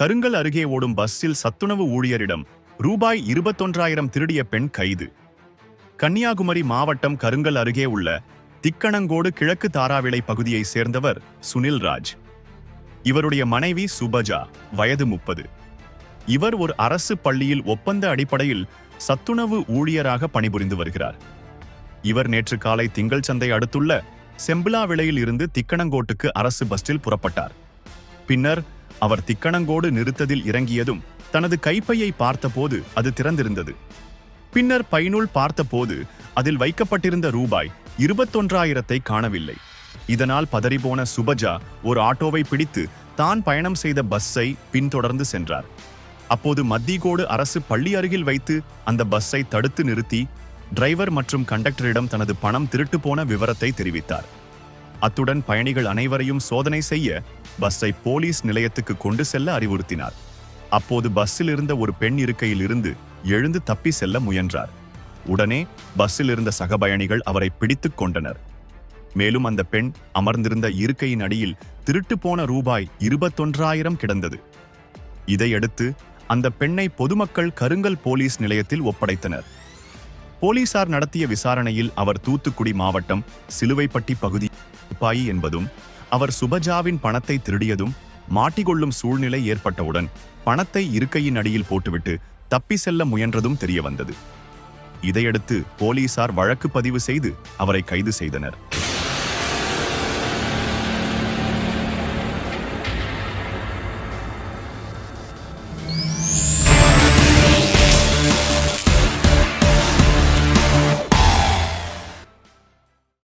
கருங்கல் அருகே ஓடும் பஸ்ஸில் சத்துணவு ஊழியரிடம் ரூபாய் இருபத்தொன்றாயிரம் திருடிய பெண் கைது. கன்னியாகுமரி மாவட்டம் கருங்கல் அருகே உள்ள திக்கணங்கோடு கிழக்கு தாராவிளை பகுதியைச் சேர்ந்தவர் சுனில் ராஜ். இவருடைய மனைவி சுபஜா வயது முப்பது. இவர் ஒரு அரசு பள்ளியில் ஒப்பந்த அடிப்படையில் சத்துணவு ஊழியராக பணிபுரிந்து வருகிறார். இவர் நேற்று காலை திங்கள் சந்தை அடுத்துள்ள செம்பிலாவிளையில் இருந்து திக்கணங்கோட்டுக்கு அரசு பஸ்ஸில் புறப்பட்டார். பின்னர் அவர் திக்கணங்கோடு நிறுத்ததில் இறங்கியதும் தனது கைப்பையை பார்த்தபோது அது திறந்திருந்தது. பின்னர் பைனுள் பார்த்தபோது அதில் வைக்கப்பட்டிருந்த ரூபாய் இருபத்தொன்றாயிரத்தை காணவில்லை. இதனால் பதறிபோன சுபஜா ஒரு ஆட்டோவை பிடித்து தான் பயணம் செய்த பஸ்ஸை பின்தொடர்ந்து சென்றார். அப்போது மத்திகோடு அரசு பள்ளி அருகில் வைத்து அந்த பஸ்ஸை தடுத்து நிறுத்தி டிரைவர் மற்றும் கண்டக்டரிடம் தனது பணம் திருட்டு போன விவரத்தை தெரிவித்தார். அத்துடன் பயணிகள் அனைவரையும் சோதனை செய்ய பஸ்ஸை போலீஸ் நிலையத்துக்கு கொண்டு செல்ல அறிவுறுத்தினார். அப்போது பஸ்ஸில் இருந்த ஒரு பெண் இருக்கையில் இருந்து எழுந்து தப்பி செல்ல முயன்றார். உடனே பஸ்ஸில் இருந்த சக பயணிகள் அவரை பிடித்துக் கொண்டனர். மேலும் அந்த பெண் அமர்ந்திருந்த இருக்கையின் அடியில் திருட்டு போன ரூபாய் இருபத்தொன்றாயிரம் கிடந்தது. இதையடுத்து அந்த பெண்ணை பொதுமக்கள் கருங்கல் போலீஸ் நிலையத்தில் ஒப்படைத்தனர். போலீசார் நடத்திய விசாரணையில் அவர் தூத்துக்குடி மாவட்டம் சிலுவைப்பட்டி பகுதி சிப்பாயி என்பதும் அவர் சுபஜாவின் பணத்தை திருடியதும் மாட்டிக்கொள்ளும் சூழ்நிலை ஏற்பட்டவுடன் பணத்தை இருக்கையின் அடியில் போட்டுவிட்டு தப்பி செல்ல முயன்றதும் தெரியவந்தது. இதையடுத்து போலீசார் வழக்கு பதிவு செய்து அவரை கைது செய்தனர்.